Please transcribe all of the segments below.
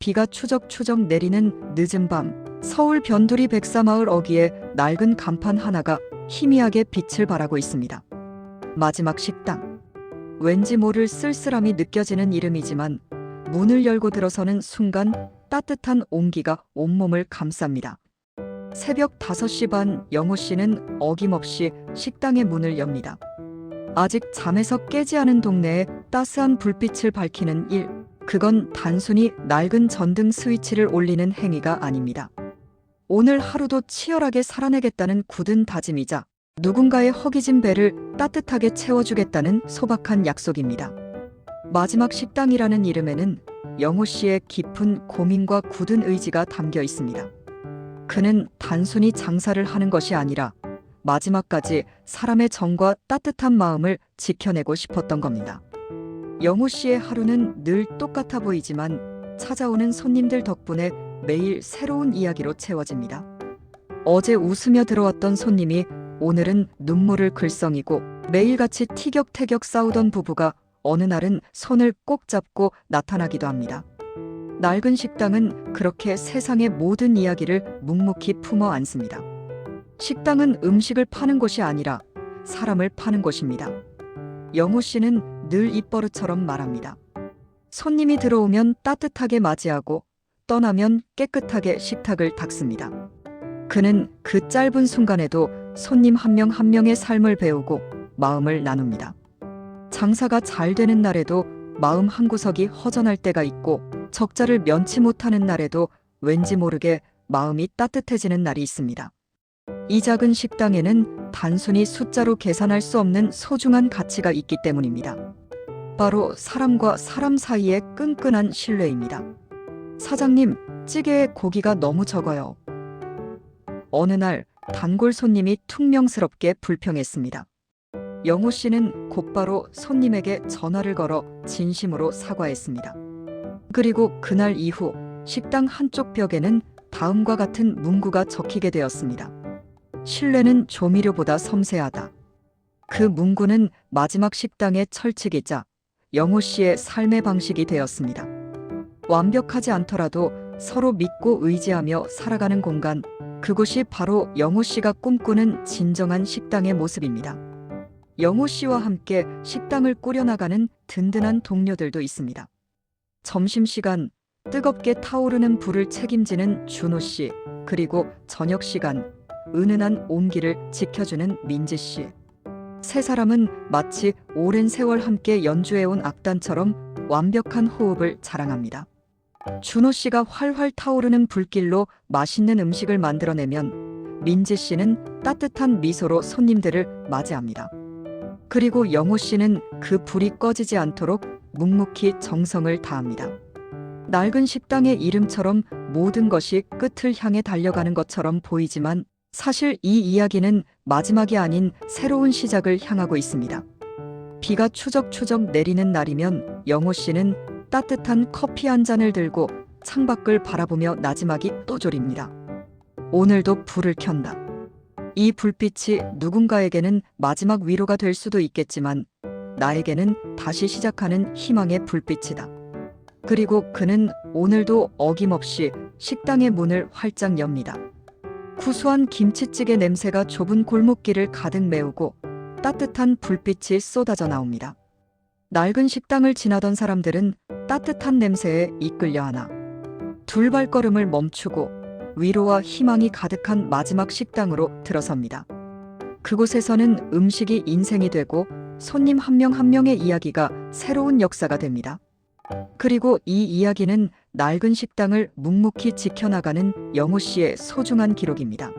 비가 추적추적 내리는 늦은 밤, 서울 변두리 백사마을 어귀에 낡은 간판 하나가 희미하게 빛을 발하고 있습니다. 마지막 식당. 왠지 모를 쓸쓸함이 느껴지는 이름이지만 문을 열고 들어서는 순간 따뜻한 온기가 온몸을 감쌉니다. 새벽 5시 반 영호 씨는 어김없이 식당의 문을 엽니다. 아직 잠에서 깨지 않은 동네에 따스한 불빛을 밝히는 일. 그건 단순히 낡은 전등 스위치를 올리는 행위가 아닙니다. 오늘 하루도 치열하게 살아내겠다는 굳은 다짐이자 누군가의 허기진 배를 따뜻하게 채워주겠다는 소박한 약속입니다. 마지막 식당이라는 이름에는 영호 씨의 깊은 고민과 굳은 의지가 담겨 있습니다. 그는 단순히 장사를 하는 것이 아니라 마지막까지 사람의 정과 따뜻한 마음을 지켜내고 싶었던 겁니다. 영호 씨의 하루는 늘 똑같아 보이지만 찾아오는 손님들 덕분에 매일 새로운 이야기로 채워집니다. 어제 웃으며 들어왔던 손님이 오늘은 눈물을 글썽이고 매일같이 티격태격 싸우던 부부가 어느 날은 손을 꼭 잡고 나타나기도 합니다. 낡은 식당은 그렇게 세상의 모든 이야기를 묵묵히 품어 안습니다. 식당은 음식을 파는 곳이 아니라 사람을 파는 곳입니다. 영호 씨는 늘 입버릇처럼 말합니다. 손님이 들어오면 따뜻하게 맞이하고 떠나면 깨끗하게 식탁을 닦습니다. 그는 그 짧은 순간에도 손님 한명한 명의 삶을 배우고 마음을 나눕니다. 장사가 잘 되는 날에도 마음 한 구석이 허전할 때가 있고 적자를 면치 못하는 날에도 왠지 모르게 마음이 따뜻해지는 날이 있습니다. 이 작은 식당에는 단순히 숫자로 계산할 수 없는 소중한 가치가 있기 때문입니다. 바로 사람과 사람 사이의 끈끈한 신뢰입니다. 사장님, 찌개에 고기가 너무 적어요. 어느 날 단골 손님이 퉁명스럽게 불평했습니다. 영호 씨는 곧바로 손님에게 전화를 걸어 진심으로 사과했습니다. 그리고 그날 이후 식당 한쪽 벽에는 다음과 같은 문구가 적히게 되었습니다. 신뢰는 조미료보다 섬세하다. 그 문구는 마지막 식당의 철칙이자 영호 씨의 삶의 방식이 되었습니다. 완벽하지 않더라도 서로 믿고 의지하며 살아가는 공간, 그곳이 바로 영호 씨가 꿈꾸는 진정한 식당의 모습입니다. 영호 씨와 함께 식당을 꾸려나가는 든든한 동료들도 있습니다. 점심시간 뜨겁게 타오르는 불을 책임지는 준호 씨, 그리고 저녁 시간 은은한 온기를 지켜주는 민지 씨. 세 사람은 마치 오랜 세월 함께 연주해온 악단처럼 완벽한 호흡을 자랑합니다. 준호 씨가 활활 타오르는 불길로 맛있는 음식을 만들어내면 민지 씨는 따뜻한 미소로 손님들을 맞이합니다. 그리고 영호 씨는 그 불이 꺼지지 않도록 묵묵히 정성을 다합니다. 낡은 식당의 이름처럼 모든 것이 끝을 향해 달려가는 것처럼 보이지만 사실 이 이야기는 마지막이 아닌 새로운 시작을 향하고 있습니다. 비가 추적추적 내리는 날이면 영호 씨는 따뜻한 커피 한 잔을 들고 창밖을 바라보며 나지막이 또 졸입니다. 오늘도 불을 켠다. 이 불빛이 누군가에게는 마지막 위로가 될 수도 있겠지만 나에게는 다시 시작하는 희망의 불빛이다. 그리고 그는 오늘도 어김없이 식당의 문을 활짝 엽니다. 구수한 김치찌개 냄새가 좁은 골목길을 가득 메우고 따뜻한 불빛이 쏟아져 나옵니다. 낡은 식당을 지나던 사람들은 따뜻한 냄새에 이끌려 하나 둘 발걸음을 멈추고 위로와 희망이 가득한 마지막 식당으로 들어섭니다. 그곳에서는 음식이 인생이 되고 손님 한 명한 명의 이야기가 새로운 역사가 됩니다. 그리고 이 이야기는 낡은 식당을 묵묵히 지켜나가는 영호 씨의 소중한 기록입니다.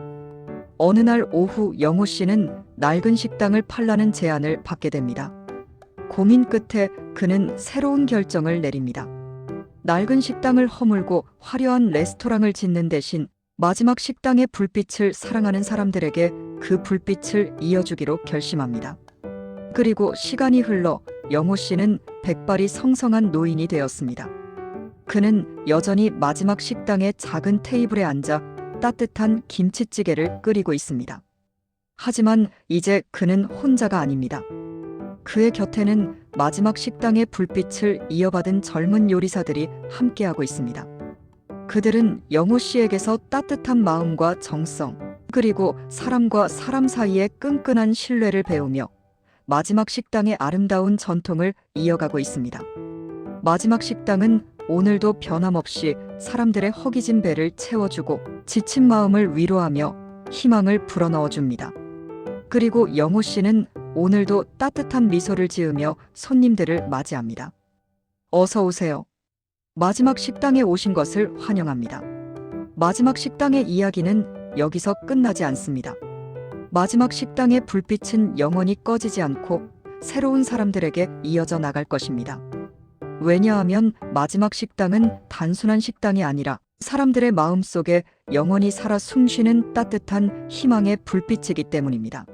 어느 날 오후 영호 씨는 낡은 식당을 팔라는 제안을 받게 됩니다. 고민 끝에 그는 새로운 결정을 내립니다. 낡은 식당을 허물고 화려한 레스토랑을 짓는 대신 마지막 식당의 불빛을 사랑하는 사람들에게 그 불빛을 이어주기로 결심합니다. 그리고 시간이 흘러 영호 씨는 백발이 성성한 노인이 되었습니다. 그는 여전히 마지막 식당의 작은 테이블에 앉아 따뜻한 김치찌개를 끓이고 있습니다. 하지만 이제 그는 혼자가 아닙니다. 그의 곁에는 마지막 식당의 불빛을 이어받은 젊은 요리사들이 함께하고 있습니다. 그들은 영호 씨에게서 따뜻한 마음과 정성, 그리고 사람과 사람 사이의 끈끈한 신뢰를 배우며 마지막 식당의 아름다운 전통을 이어가고 있습니다. 마지막 식당은 오늘도 변함없이 사람들의 허기진 배를 채워주고 지친 마음을 위로하며 희망을 불어넣어 줍니다. 그리고 영호 씨는 오늘도 따뜻한 미소를 지으며 손님들을 맞이합니다. 어서 오세요. 마지막 식당에 오신 것을 환영합니다. 마지막 식당의 이야기는 여기서 끝나지 않습니다. 마지막 식당의 불빛은 영원히 꺼지지 않고 새로운 사람들에게 이어져 나갈 것입니다. 왜냐하면 마지막 식당은 단순한 식당이 아니라 사람들의 마음 속에 영원히 살아 숨쉬는 따뜻한 희망의 불빛이기 때문입니다.